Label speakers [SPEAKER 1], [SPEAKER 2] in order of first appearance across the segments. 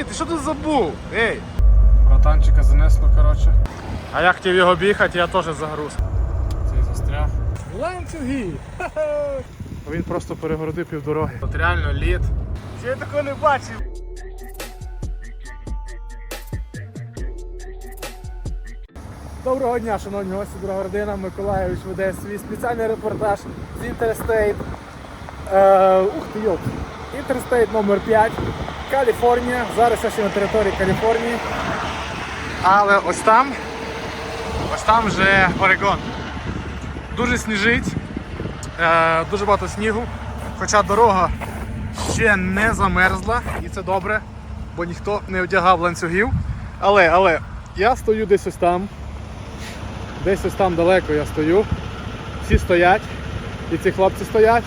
[SPEAKER 1] Малий, ти що тут забув? Ей! Братанчика занесло, коротше. А я хотів його бігати, я теж загруз. Цей застряг. Ланцюги! Він просто перегородив півдороги. От реально лід. Ще я такого не бачив. Доброго дня, шановні гості, дорога родина. Миколаївич веде свій спеціальний репортаж з Інтерстейт. Е, ух ти йоп. Інтерстейт номер 5 Каліфорнія. Зараз я ще на території Каліфорнії. Але ось там, ось там вже Орегон. Дуже сніжить, е, дуже багато снігу, хоча дорога ще не замерзла, і це добре, бо ніхто не одягав ланцюгів. Але, але я стою десь ось там. Десь ось там далеко я стою. Всі стоять. І ці хлопці стоять.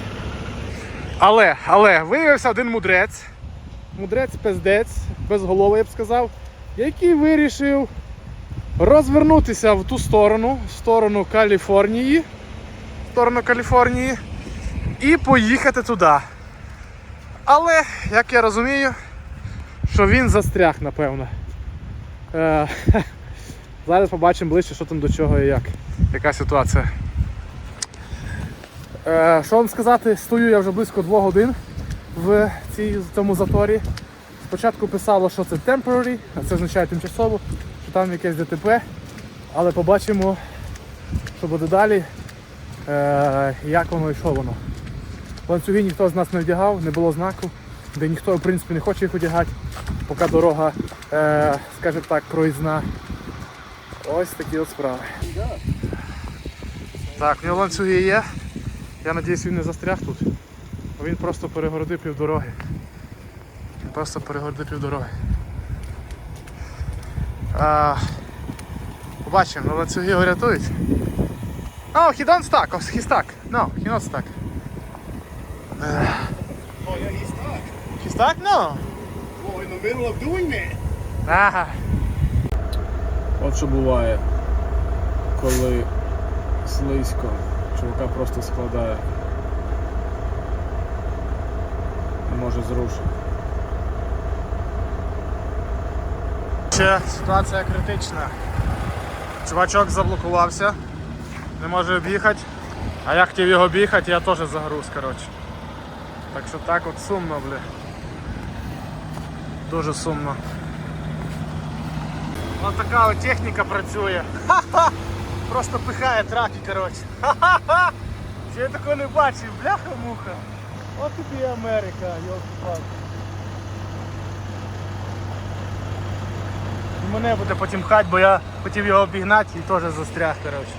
[SPEAKER 1] Але, але, виявився один мудрець. Мудрець пиздець, безголовий, я б сказав, який вирішив розвернутися в ту сторону, в сторону Каліфорнії. В сторону Каліфорнії. І поїхати туди. Але, як я розумію, що він застряг, напевно. Е, Зараз побачимо ближче, що там до чого і як. Яка ситуація. Е, що вам сказати, стою я вже близько двох годин в цій, в цьому заторі. Спочатку писало, що це temporary, а це означає тимчасово, що там якесь ДТП. Але побачимо, що буде далі, е, як воно і що воно. Ланцюги ніхто з нас не вдягав, не було знаку, де ніхто в принципі не хоче їх одягати, поки дорога, е, скажімо так, проїзна. Ось такі от справи. Так, в нього ланцюги є. Я сподіваюся, він не застряг тут. Він просто перегородив півдороги. Він просто перегородив півдороги. А, побачимо, ну ланцюги його рятують. Oh, he don't stuck. Oh, he stuck. No, he not stuck. Uh,
[SPEAKER 2] Oh yeah, he's stuck.
[SPEAKER 1] he stuck? No.
[SPEAKER 2] Well, in the middle of doing that.
[SPEAKER 1] Ага.
[SPEAKER 3] От що буває, коли слизько, чувака просто складає. Не може зрушити.
[SPEAKER 1] Ще ситуація критична. Чувачок заблокувався, не може об'їхати. А я хотів його об'їхати, я теж загруз, коротше. Так що так от сумно, бля. Дуже сумно. Ось така от техніка працює. Ха-ха! Просто пихає траки, коротше. Ха-ха-ха! Я такого не бачив, бляха-муха. От тобі Америка, йолки-палки. Мене буде потім хать, бо я хотів його обігнати і теж застряг, коротше.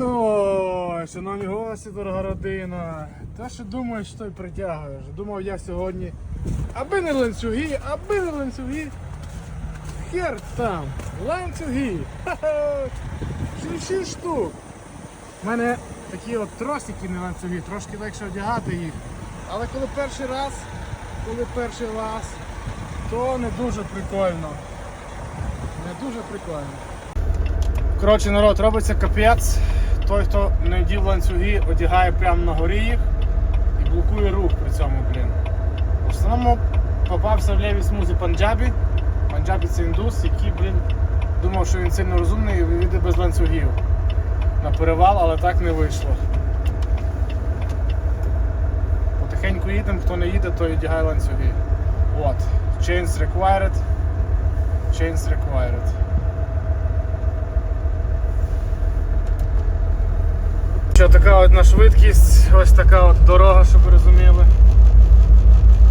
[SPEAKER 1] Ой, шановні гості, дорога родина. Та що думаєш, що й притягуєш? Думав я сьогодні. Аби не ланцюги, аби не ланцюги. Хер там, ланцюги. Ха-ха. Шість штук. У мене такі от тросики не ланцюги, трошки легше одягати їх. Але коли перший раз, коли перший раз, то не дуже прикольно. Не дуже прикольно. Коротше, народ, робиться капець. Той, хто не дів ланцюги, одягає прямо на горі їх і блокує рух при цьому, блін. В основному попався в лівій смузі панджабі. Панджабі це індус, який, блін, думав, що він сильно розумний і вийде без ланцюгів на перевал, але так не вийшло. Потихеньку їдемо, хто не їде, той одягає ланцюги. От. Chains required. Chains required. Що така одна швидкість, ось така от дорога, щоб ви розуміли.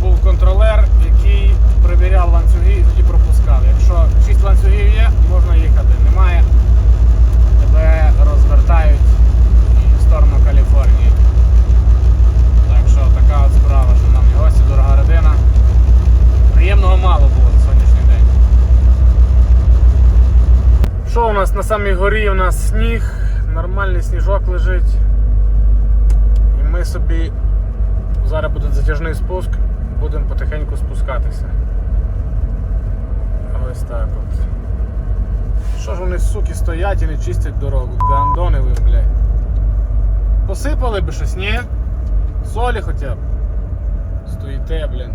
[SPEAKER 1] Був контролер, який перевіряв ланцюги і тоді пропускав. Якщо 6 ланцюгів є, можна їхати. Немає, розвертають в сторону Каліфорнії. Так що така от справа, шановні гості, дорога родина. Приємного мало було на сьогоднішній день. Що у нас на самій горі? У нас сніг, нормальний сніжок лежить. І ми собі зараз буде затяжний спуск, будемо потихеньку спускатися. Ось так от. Що ж вони, суки, стоять і не чистять дорогу? Гандони ви, блядь. Посипали би щось, ні? Солі хоча б. Стоїте, блін.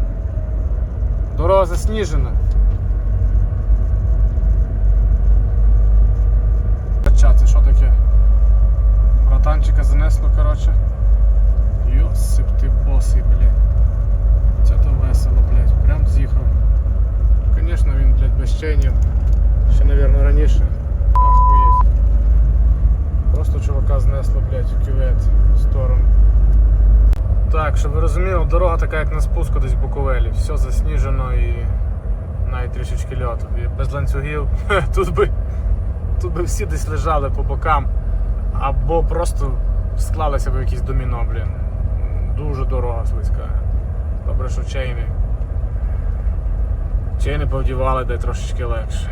[SPEAKER 1] Дорога засніжена. Це що таке? Братанчика занесло, коротше. Йосип ти босий, блядь. Це то весело, блядь. Прям з'їхав. Звісно, він, блядь, без чейнів. Ще, мабуть, раніше. Просто чувака знесло, блядь, кювет в сторону. Так, щоб ви розуміли, дорога така, як на спуску десь в Буковелі. Все засніжено і навіть трішечки льоту. І без ланцюгів тут би, тут би всі десь лежали по бокам. Або просто склалися в якісь доміно, блін. Дуже дорога слизька. Добре, що чейни. Чейни повдівали, де трошечки легше.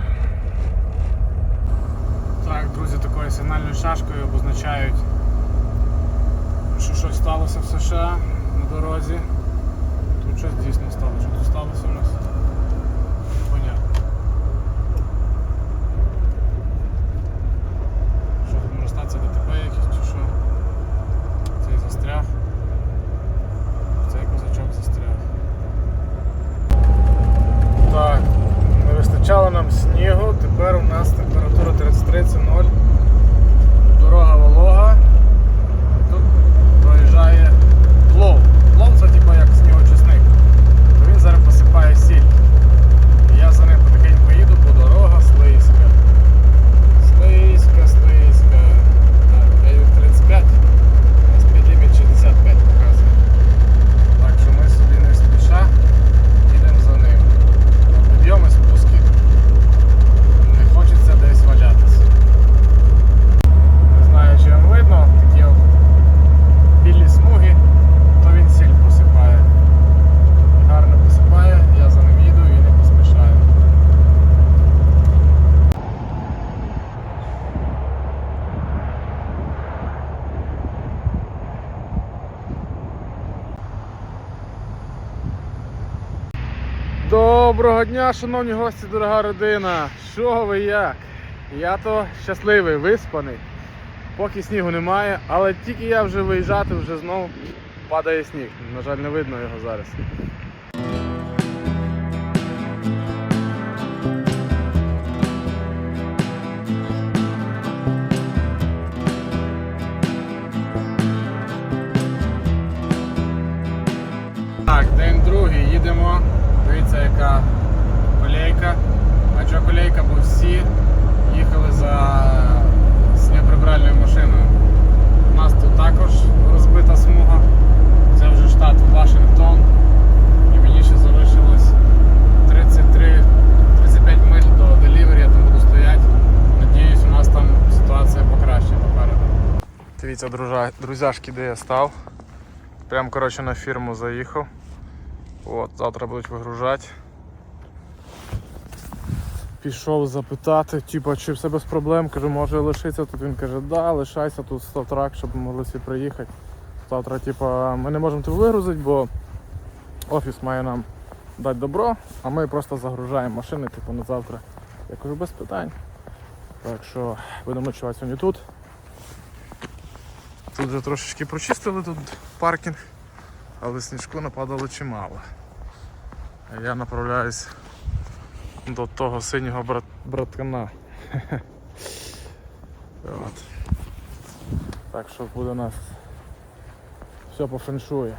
[SPEAKER 1] Так, друзі, такою сигнальною шашкою обозначають, що щось сталося в США на дорозі. Тут щось дійсно сталося. Що тут сталося у нас? Понятно. Що тут статися ДТП якісь? Цей застряг. Цей козачок застряг. Так, не вистачало нам снігу, тепер у нас температура 33 це 0. Дорога волога. Тут проїжджає плов. Плов це типу як снігочисник. То Він зараз посипає сіль. І я за ним потихеньку їду, бо дорога слизька. Слизька, слизька. Так, я їду 35, а спідліміт 65 показує. Так що ми собі не спіша їдемо за ним. Підйоми спуски. Не хочеться десь валятися. Не знаю, чи вам видно, такі от білі смуги, то він сіль посипає. Гарно посипає, я за ним їду і не поспішаю. Доброго дня, шановні гості, дорога родина. Що ви як? Я то щасливий, виспаний. Поки снігу немає, але тільки я вже виїжджати, вже знову падає сніг. На жаль, не видно його зараз. Так, день другий, їдемо. Дивіться, яка колейка. А чого колейка, бо всі їхали за снігоприбиральною машиною. У нас тут також розбита смуга. Це вже штат Вашингтон. І мені ще залишилось 33 35 миль до делівері, я там буду стояти. Надіюсь, у нас там ситуація покращає попереду. Дивіться, друзяшки, де я став. Прям коротше на фірму заїхав. От, завтра будуть вигружати. Пішов запитати, типу, чи все без проблем. Кажу, може лишитися тут. Він каже, да, лишайся тут став трак, щоб могли всі приїхати. Завтра, типу, ми не можемо тут вигрузити, бо офіс має нам дати добро, а ми просто загружаємо машини, типу, на завтра. Я кажу, без питань. Так що будемо ночувати сьогодні тут. Тут вже трошечки прочистили тут паркінг, але сніжку нападало чимало. Я направляюсь до того синього брат... браткана. От. Так що буде у нас все по феншую.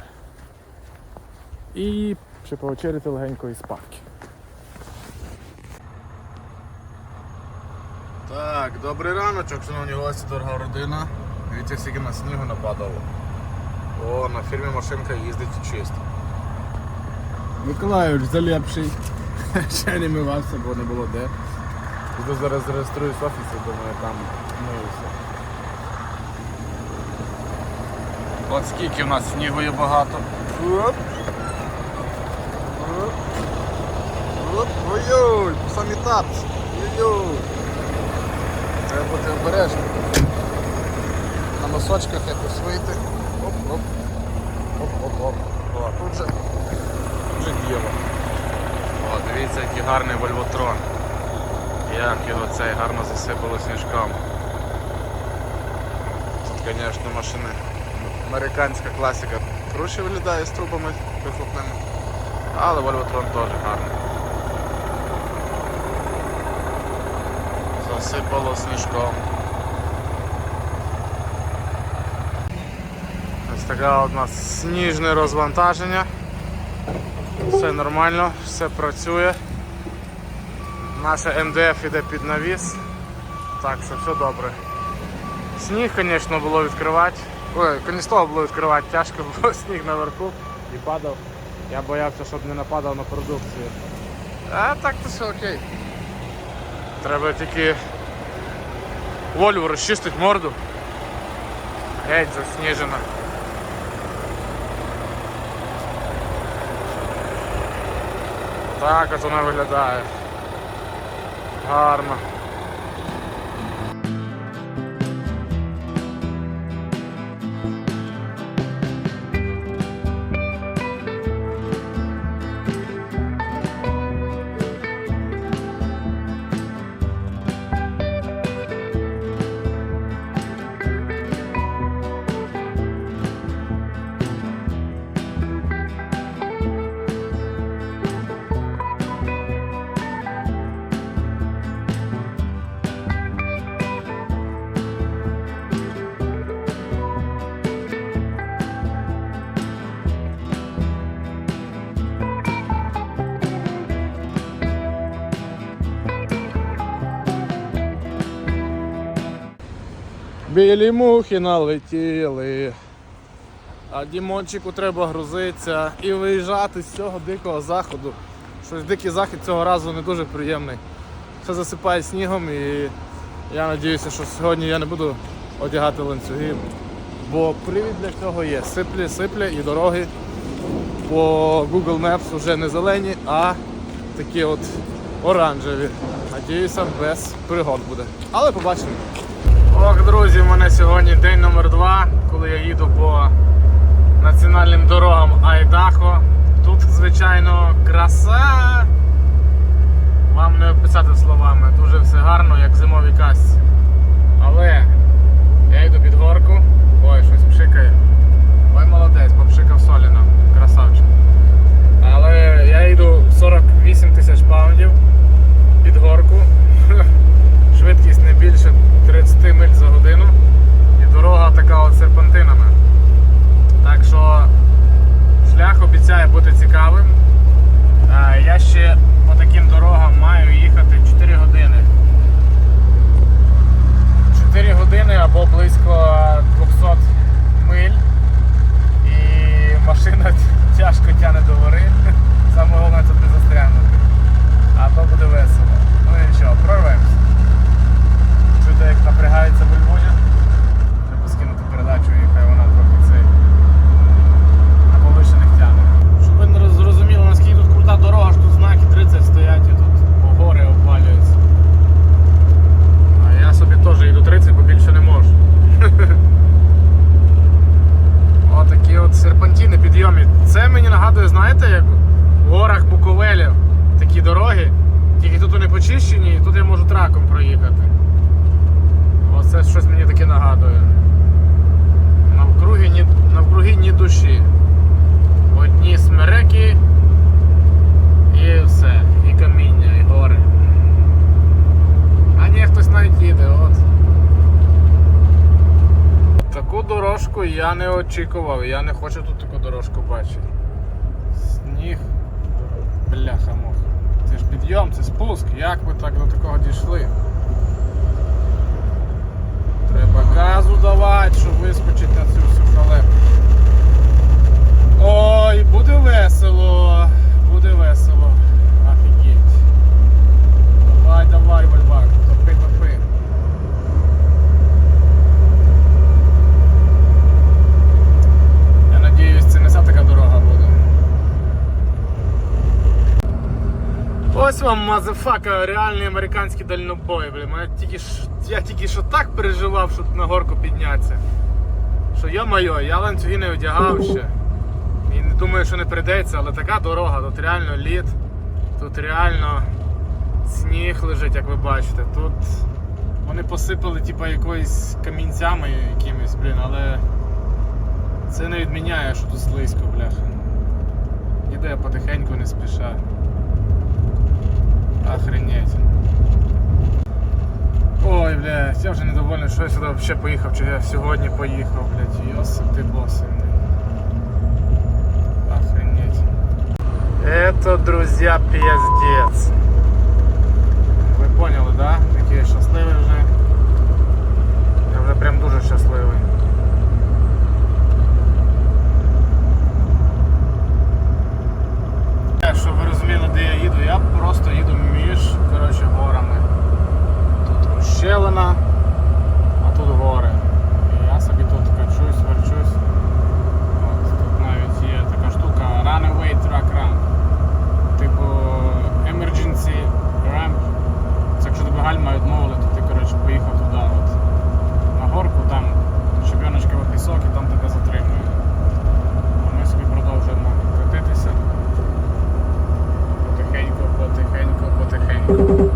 [SPEAKER 1] І ще повечеряти легенько і спадки. Так, добрий раночок, шановні гості, дорога родина. Дивіться, скільки на снігу нападало. О, на фірмі машинка їздить чисто. Миколайович залепший. Ще не мивався, бо не було де. Іду зараз зареєструюсь в офісі, думаю, там миюся. От скільки в нас снігу є багато. Ой-ой, по самі тапці. Ой-ой. Треба бути обережним. На носочках якось вийти. Оп-оп. Тут же, тут же діло. О, дивіться, який гарний вольвотрон. Як його цей гарно засипало сніжком. Тут, звісно, машини. Американська класика. Круче виглядає з трубами вихлопними. Але Вольвотрон теж гарний. Засипало сніжком. Така у нас сніжне розвантаження. Все нормально, все працює. Наша МДФ іде під навіс. Так що все добре. Сніг, звісно, було відкривати. Ой, каністого було відкривати тяжко, бо сніг наверху і падав. Я боявся, щоб не нападав на продукцію. А так то все окей. Треба тільки Вольву розчистить морду. Геть засніжена. Так от вона виглядає. Гарно. Білі мухи налетіли. А Дімончику треба грузитися і виїжджати з цього дикого заходу. Щось дикий захід цього разу не дуже приємний. Все засипає снігом і я сподіваюся, що сьогодні я не буду одягати ланцюги. Бо привід для цього є. Сиплі, сиплі і дороги по Google Maps вже не зелені, а такі от оранжеві. Надіюся, без пригод буде. Але побачимо. Ох, друзі, у мене сьогодні день номер два, коли я їду по національним дорогам Айдахо. Тут, звичайно, краса. Вам не описати словами. Дуже все гарно, як в зимовій касці. Але я йду під горку. Ой, щось пшикає. Ой, молодець, попшикав Соліна. Красавчик. Але я йду 48 тисяч паундів під горку. Швидкість не більше 30 миль за годину. І дорога така от серпантинами. Так що шлях обіцяє бути цікавим. Е, Я ще по таким дорогам маю їхати 4 години. 4 години або близько 200 миль. І машина тяжко тягне до гори. Саме головне це не застрягнути. А то буде весело. Ну нічого, прорвемося. Чути, як напрягається бульбуня. Треба скинути передачу і хай вона трохи цей на повишених тягне. Щоб ви не роз- зрозуміли, наскільки тут крута дорога, що тут знаки 30 стоять і тут гори обвалюються. А я собі теж йду 30, бо більше не можу. Отакі от серпантини підйомі. Це мені нагадує, знаєте, як в горах Буковелі такі дороги, тільки тут вони почищені, і тут я можу траком проїхати. Оце щось мені таке нагадує. Навкруги ні, навкруги ні душі. Одні смереки і все. І каміння, і гори. А ні, хтось навіть їде, от. Таку дорожку я не очікував, я не хочу тут таку дорожку бачити. Сніг. Бляха муха. Це ж підйом, це спуск. Як ви так до такого дійшли? Треба газу давати, щоб вискочити на цю всю халепу. Ой, буде весело. Буде весело. Офігеть. Давай, давай, вольвак, топи, топи. Я надіюсь, це не вся така дорога буде. Ось вам мазефака, реальний американський дальнобой, блін. Мене тільки я тільки що так переживав, щоб на горку піднятися. Що йо-моє, я ланцюги не одягав ще. І не думаю, що не прийдеться, але така дорога, тут реально лід, тут реально сніг лежить, як ви бачите. Тут вони посипали типу, якоюсь камінцями якимись, блін, але це не відміняє, що тут слизько, бляха. І Їду я потихеньку, не спіша. Охренеть. Ой, блядь, я вже недовольний, що я сюди взагалі поїхав, чи я сьогодні поїхав, блядь, йосип ти боси. Охренеть. Это, друзья, пиздец. Ви поняли, да? Який я щасливий вже. Я вже прям дуже щасливий. Е, Щоб ви розуміли, де я їду, я просто їду коротше, горами. Тут ущелина, а тут гори. І я собі тут качусь, верчусь. От, тут навіть є така штука Runaway Track Run. Типу Emergency Ramp. Це якщо тебе гальма відмовили, то ти коротше, поїхав туди от, на горку, там щебеночковий пісок і там тебе затримують. А ми собі продовжуємо катитися. Потихеньку, потихеньку, потихеньку.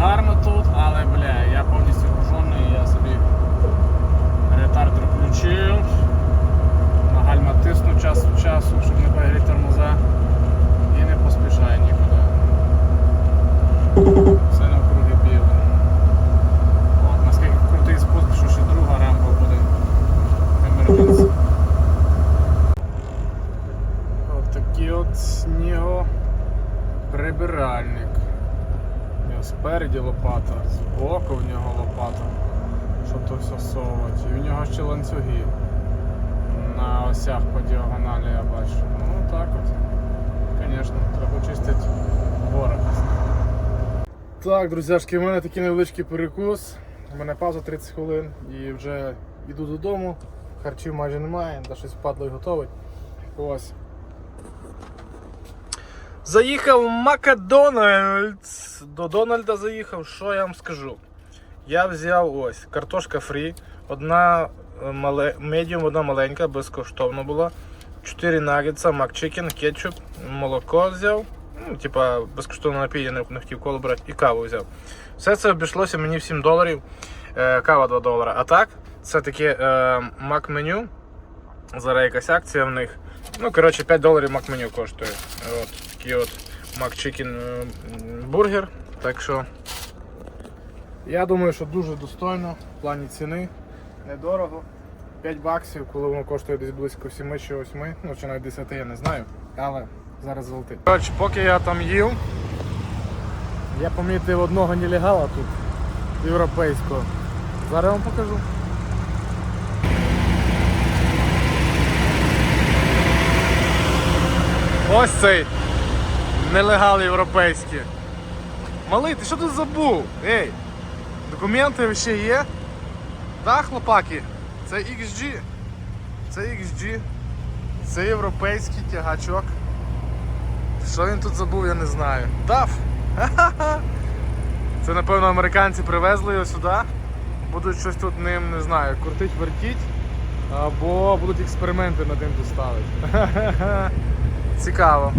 [SPEAKER 1] Гарно тут, але бля, я повністю гружений, я собі ретардер включив. На гальма тисну час від часу, щоб не перегріти тормоза. І не поспішає нікуди. Все навкруги біле. От, наскільки крутий спуск, що ще друга рампа буде. Емердженсі. От такий от снігоприбиральник. У нього спереді лопата, збоку в нього лопата, щоб то все ще ланцюги на осях по діагоналі я бачу. Ну так от. Звісно, треба чистити гори. Так, друзяшки, у мене такий невеличкий перекус. У мене пауза 30 хвилин і вже йду додому. Харчів майже немає, да щось впадло і готовить. Ось. Заїхав в Макдональдс. До Дональда заїхав, що я вам скажу. Я взяв ось картошка фрі, одна е, мале, медіум, одна маленька, безкоштовно була. 4 нагетса, макчикен, кетчуп, молоко взяв. Ну, типа безкоштовно напій, я не, хотів колу брати, і каву взяв. Все це обійшлося мені в 7 доларів, е, кава 2 долара. А так, це таке е, мак меню. Зараз якась акція в них. Ну, коротше, 5 доларів мак меню коштує. От, такий от мак чикен бургер. Так що я думаю, що дуже достойно в плані ціни. Недорого. 5 баксів, коли воно коштує десь близько 7 чи 8, ну чи навіть 10, я не знаю. Але зараз золотий. Коротше, поки я там їв, я помітив одного нелегала тут, європейського. Зараз вам покажу. Ось цей нелегал європейський. Малий, ти що тут забув? Ей, документи ще є? Так, хлопаки, це XG. Це XG. Це європейський тягачок. Що він тут забув, я не знаю. Даф! Це напевно американці привезли його сюди. Будуть щось тут ним, не знаю, крутить, вертіть. Або будуть експерименти над ним тут ставити. Ха-ха-ха. Цікаво.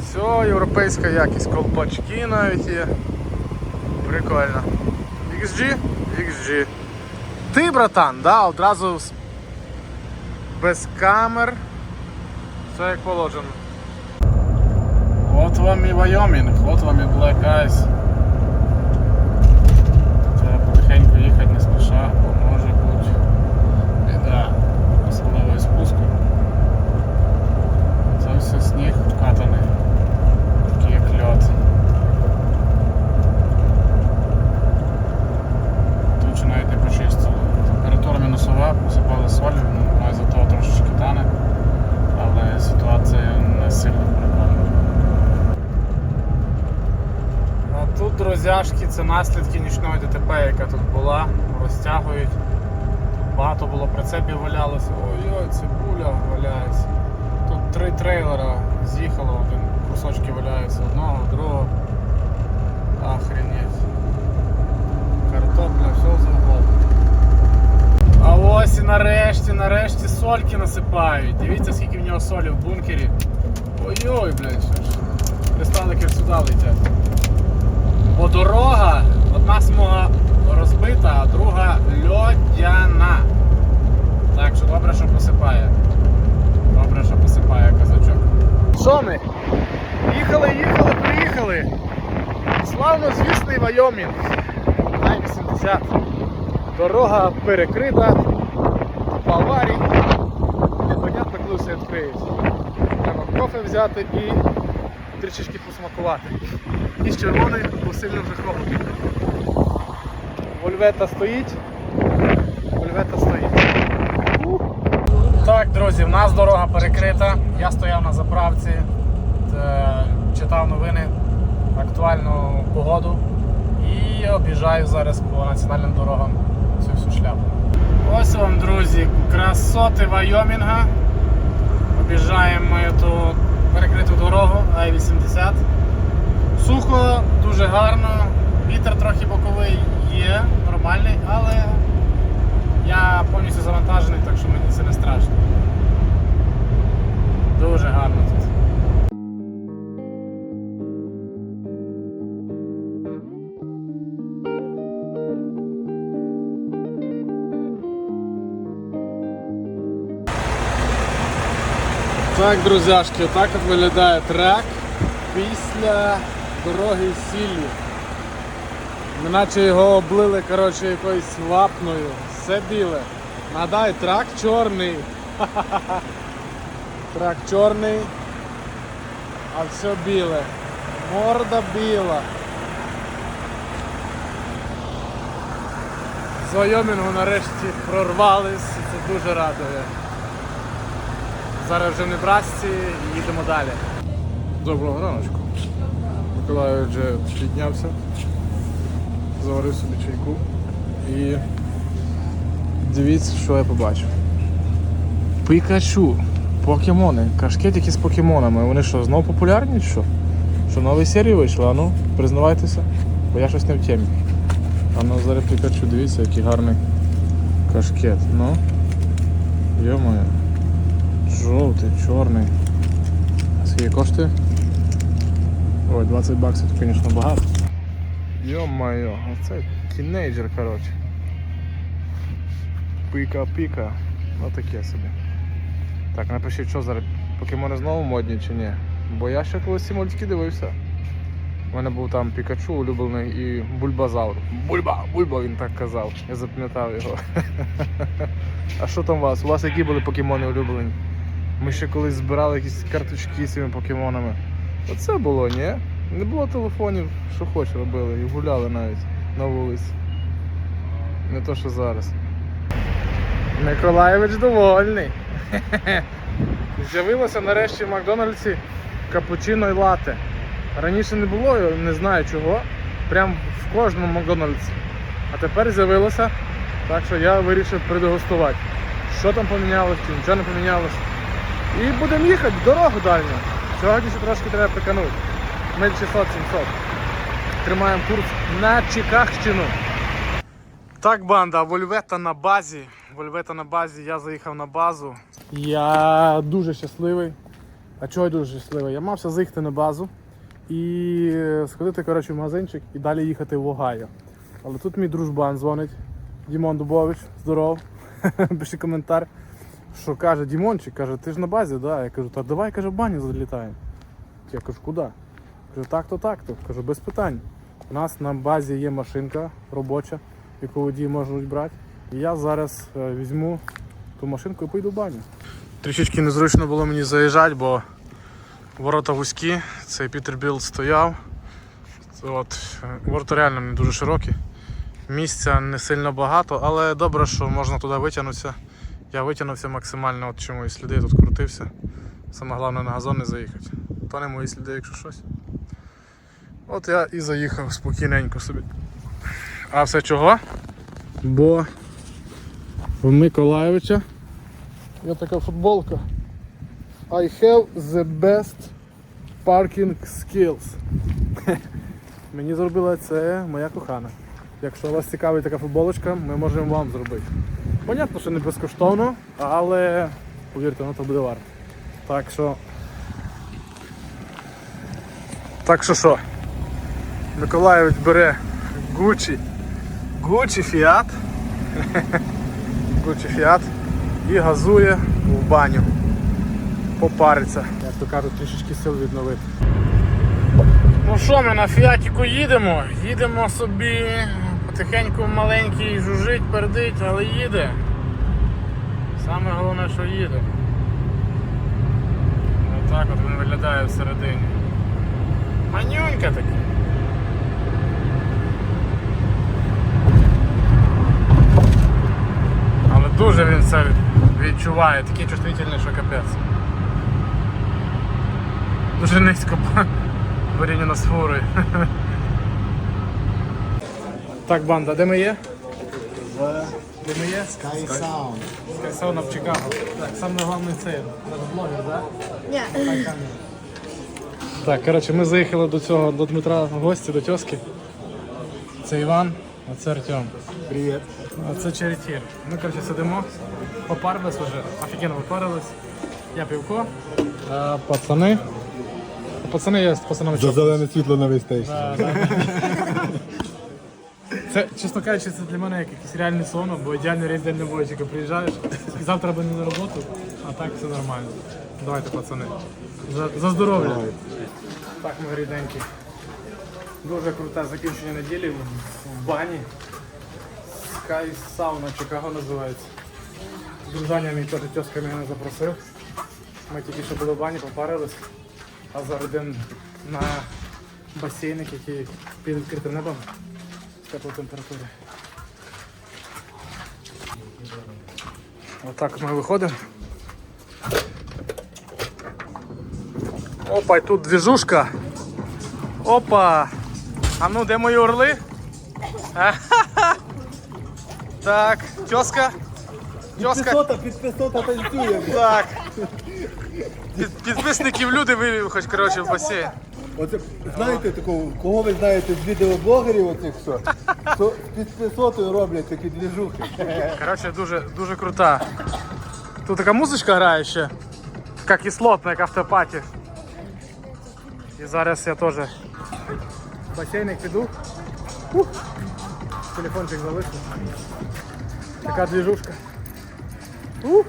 [SPEAKER 1] Все, європейська якість, колпачки навіть є. Прикольно. XG? XG. Ти, братан, да, одразу без камер. Все як положено. От вам і Вайомінг, от вам і Black Ice. Треба потихеньку їхати не спіша, бо може бути біда. Особливо спуску. Це все сніг вкатаний. Такий як льот. Тут ще навіть не почистили. Температура мінусова, посипали солью, ну, має за того трошечки тане, але ситуація не сильно прикольна. А тут, друзяшки, це наслідки нічної ДТП, яка тут була, розтягують. Багато було прицепів валялося. Ой-ой, цибуля валяється. Тут три трейлера з'їхало, один кусочки валяються одного, другого. Охренеть. Картопля, все завгодно. А ось і нарешті, нарешті сольки насипають. Дивіться, скільки в нього солі в бункері. Ой-ой, блядь, що ж. Кристалики сюди летять. Бо дорога, одна смуга розбита, а друга льодяна. Так що добре, що посипає. Добре, що посипає казачок. Що ми? Їхали, їхали, приїхали. Славно звісний Вайомінг. Ай-80. Дорога перекрита, по аварій. Непонятно, коли все відкриють. Треба кофе взяти і трішечки посмакувати. І з червоної посильно вже холодно. Вольвета стоїть. Вольвета стоїть. Так, друзі, в нас дорога перекрита. Я стояв на заправці, е, читав новини, актуальну погоду і об'їжджаю зараз по національним дорогам цю всю шляпу. Ось вам, друзі, красоти Вайомінга. Об'їжджаємо ми ту перекриту дорогу Ай-80. Сухо, дуже гарно, вітер трохи боковий є, нормальний, але я повністю завантажений, так що мені це не страшно. Дуже гарно тут. Так, друзяшки, отак от виглядає трек після дороги з сіллю. Неначе його облили коротше, якоюсь вапною. Все біле. Надай, трак чорний. Трак чорний, а все біле. Морда біла. З Вайомінгу нарешті прорвались, це дуже радує. Зараз вже в Небрасці і їдемо далі. Доброго раночку. Миколай вже піднявся, заварив собі чайку і дивіться, що я побачив. Пікачу. Покемони. Кашкетики з покемонами. Вони що, знову популярні що? Що нові серії вийшли? А ну, признавайтеся, бо я щось не в темі. А ну зараз Пікачу, дивіться, який гарний кашкет. Ну. Йо-моє. Жовтий, чорний. А Скільки коштує? Ой, 20 баксів, звісно, багато. Йо-моє, оце тінейджер, коротше. Піка-піка. Ну таке собі. Так, напишіть, що зараз покемони знову модні чи ні. Бо я ще колись ці мультики дивився. У мене був там Пікачу улюблений і Бульбазавр. Бульба! Бульба він так казав. Я запам'ятав його. А що там у вас? У вас які були покемони улюблені? Ми ще колись збирали якісь карточки з цими покемонами. Оце було, ні? Не було телефонів, що хоч робили, і гуляли навіть на вулиці. Не то, що зараз. Миколаєвич довольний. З'явилося нарешті в Макдональдсі капучино і лате. Раніше не було, не знаю чого. Прям в кожному Макдональдсі. А тепер з'явилося, так що я вирішив предегустувати. Що там помінялось, чи нічого не помінялось. І будемо їхати в дорогу дальню. Сьогодні ще трошки треба приканути. Миль 600-700. Тримаємо курс на Чикагщину. Так, банда, Вольвета на базі. Вольвета на базі, я заїхав на базу. Я дуже щасливий. А чого я дуже щасливий? Я мався заїхати на базу і сходити коротше, в магазинчик і далі їхати в Огайо. Але тут мій дружбан дзвонить. Дімон Дубович, здоров. Пиши коментар. Що каже, Дімончик, каже, ти ж на базі, да? Я кажу, так давай каже, в баню залітаємо. Я кажу, куди? Кажу, так-то, так-то. Кажу, без питань. У нас на базі є машинка робоча, яку водії можуть брати. І я зараз е, візьму ту машинку і поїду в баню. Трішечки незручно було мені заїжджати, бо ворота вузькі, цей Пітербілд стояв. От, ворота реально не дуже широкі. Місця не сильно багато, але добре, що можна туди витягнутися. Я витягнувся максимально, от чому і сліди тут крутився. Саме головне на газон не заїхати. То не мої сліди, якщо щось. От я і заїхав спокійненько собі. А все чого? Бо в Миколаєвича є така футболка. I have the best parking skills. Мені зробила це моя кохана. Якщо вас цікавить така футболочка, ми можемо вам зробити. Понятно, що не безкоштовно, але повірте, воно то буде варто. Так що. Так що що? Миколаївич бере Gucci. Gucci Fiat. Gucci Fiat і газує в баню. Попариться. Як то кажуть, трішечки сил відновити. Ну що, ми на фіатіку їдемо? Їдемо собі потихеньку маленький жужить, пердить, але їде. Саме головне, що їде. Отак от він виглядає всередині. Манюнька такий. Але дуже він це відчуває, такий чувствительний, що капець. Дуже низько по- порівняно з фурою. Так, банда, де ми є? Де ми є?
[SPEAKER 4] Sky Sound.
[SPEAKER 1] Сауна в Чикаго. Так, саме головний це блогер, так?
[SPEAKER 5] Ні.
[SPEAKER 1] Так, коротше, ми заїхали до цього, до Дмитра в гості, до тьоски. Це Іван, а це Артем.
[SPEAKER 4] Привет.
[SPEAKER 1] А це Черетір. Ми, коротше, сидимо, попарились вже, офігенно попарились. Я півко, а пацани. Пацани я з пацанами
[SPEAKER 4] За зелене світло на весь стейшн.
[SPEAKER 1] Це, чесно кажучи, це для мене як якийсь реальний сон, бо ідеальний рейс день не буде, тільки приїжджаєш і завтра або не на роботу, а так все нормально. Давайте, пацани. За, за здоров'я. Так, ми ріденькі. Дуже круте закінчення неділі в, в бані. Sky Sauna Чикаго називається. Дружання мій теж тьоска мене запросив. Ми тільки що були в бані, попарились, а зараз йдемо на басейник, який під відкритим небом теплої температури. Отак ми виходимо. Опа, і тут двіжушка. Опа! А ну, де мої орли? Так, тьоска. Тьоска.
[SPEAKER 4] підписота танцює.
[SPEAKER 1] Так. Під, підписників люди вивів хоч коротше в басейн.
[SPEAKER 4] Оце, знаєте такого, кого ви знаєте з відеоблогерів оцих що? То з підписотою роблять такі двіжухи.
[SPEAKER 1] Коротше, дуже, дуже крута. Тут така музичка грає ще, така кислотна, як автопаті. І зараз я теж в басейник піду. Ух. Телефончик залишу. Така двіжушка. Ух.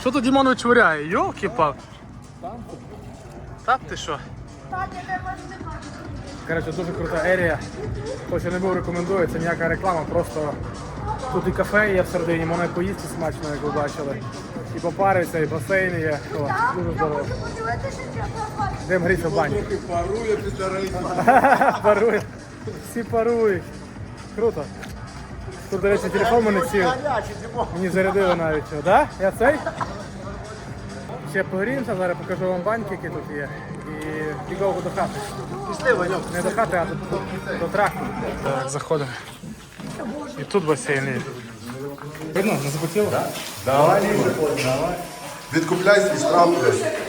[SPEAKER 1] Що тут Дімон вичворяє? йолки палки Так ти що? Коротше, дуже крута ерія. Хто ще не був, рекомендую, це ніяка реклама, просто тут і кафе є всередині, можна поїсти смачно, як ви бачили. І попариться, і басейн є. О, дуже здорово. Йдемо гріться в бані.
[SPEAKER 4] Парує.
[SPEAKER 1] Парує. Всі парують. Круто. Тут, до речі, телефон мене сів. Мені зарядили навіть. Да? Я цей? Ще погріємося, зараз покажу вам баньки, які тут є. І підовго до хати.
[SPEAKER 4] Пішли, Ваньок.
[SPEAKER 1] Не до хати, а до, до тракту. Так, заходимо. І тут басейн є. Видно, не захотіло?
[SPEAKER 6] Давай, Відкупляйся і блядь.